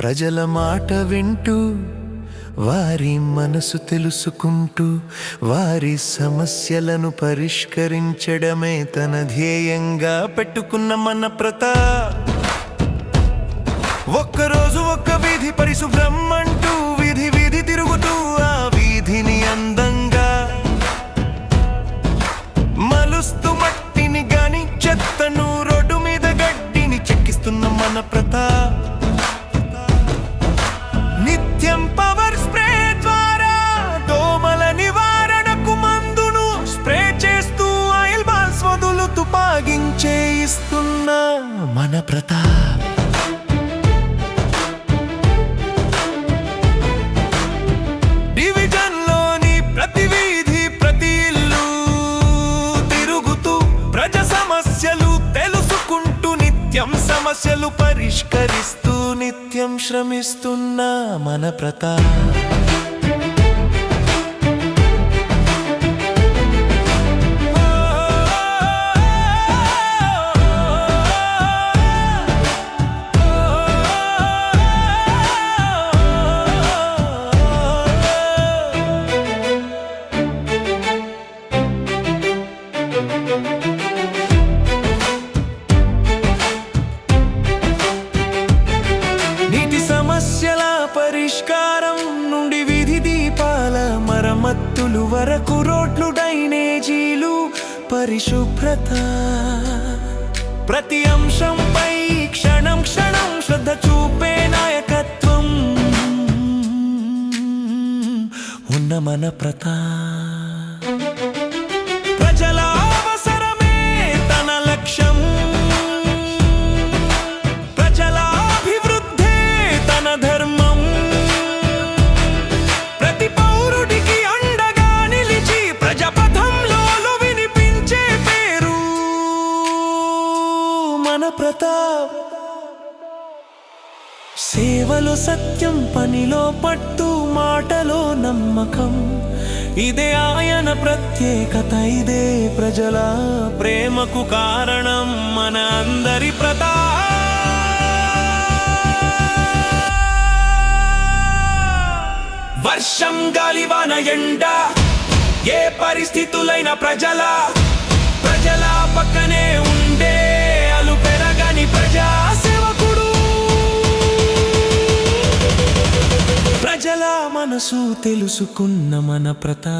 ప్రజల మాట వింటూ వారి మనసు తెలుసుకుంటూ వారి సమస్యలను పరిష్కరించడమే తన ధ్యేయంగా పెట్టుకున్న మన ప్రతా. ఒక్కరోజు ఒక్క వీధి పరిశుభ్రం అంటూ నిత్యం పవర్ స్ప్రే ద్వారా దోమల నివారణకు మందును స్ప్రే చేస్తూ ఆయిల్ బాల్స్ వదులుతూ పాగించే ఇస్తున్న మన ప్రతాప్. సమస్యలు పరిష్కరిస్తూ నిత్యం శ్రమిస్తున్న మన ప్రతాప్. పరిష్కారం నుండి విధి దీపాల మరమ్మత్తులు వరకు రోడ్లు డైనేజీలు పరిశుభ్రత. ప్రతి అంశంపై క్షణం క్షణం శ్రద్ధ చూపే నాయకత్వం. ఉన్న మన ప్రతా ప్రతాప్. సేవలో సత్యం పనిలో పట్టు మాటలో నమ్మకం. ఇదే ఆయన ప్రత్యేకత ఇదే ప్రజల ప్రేమకు కారణం మన అందరి ప్రతాప్. వర్షం గాలివాన ఎండ ఏ పరిస్థితులైన ప్రజల ప్రజల పక్కనే మనసు తెలుసుకున్న మన ప్రతా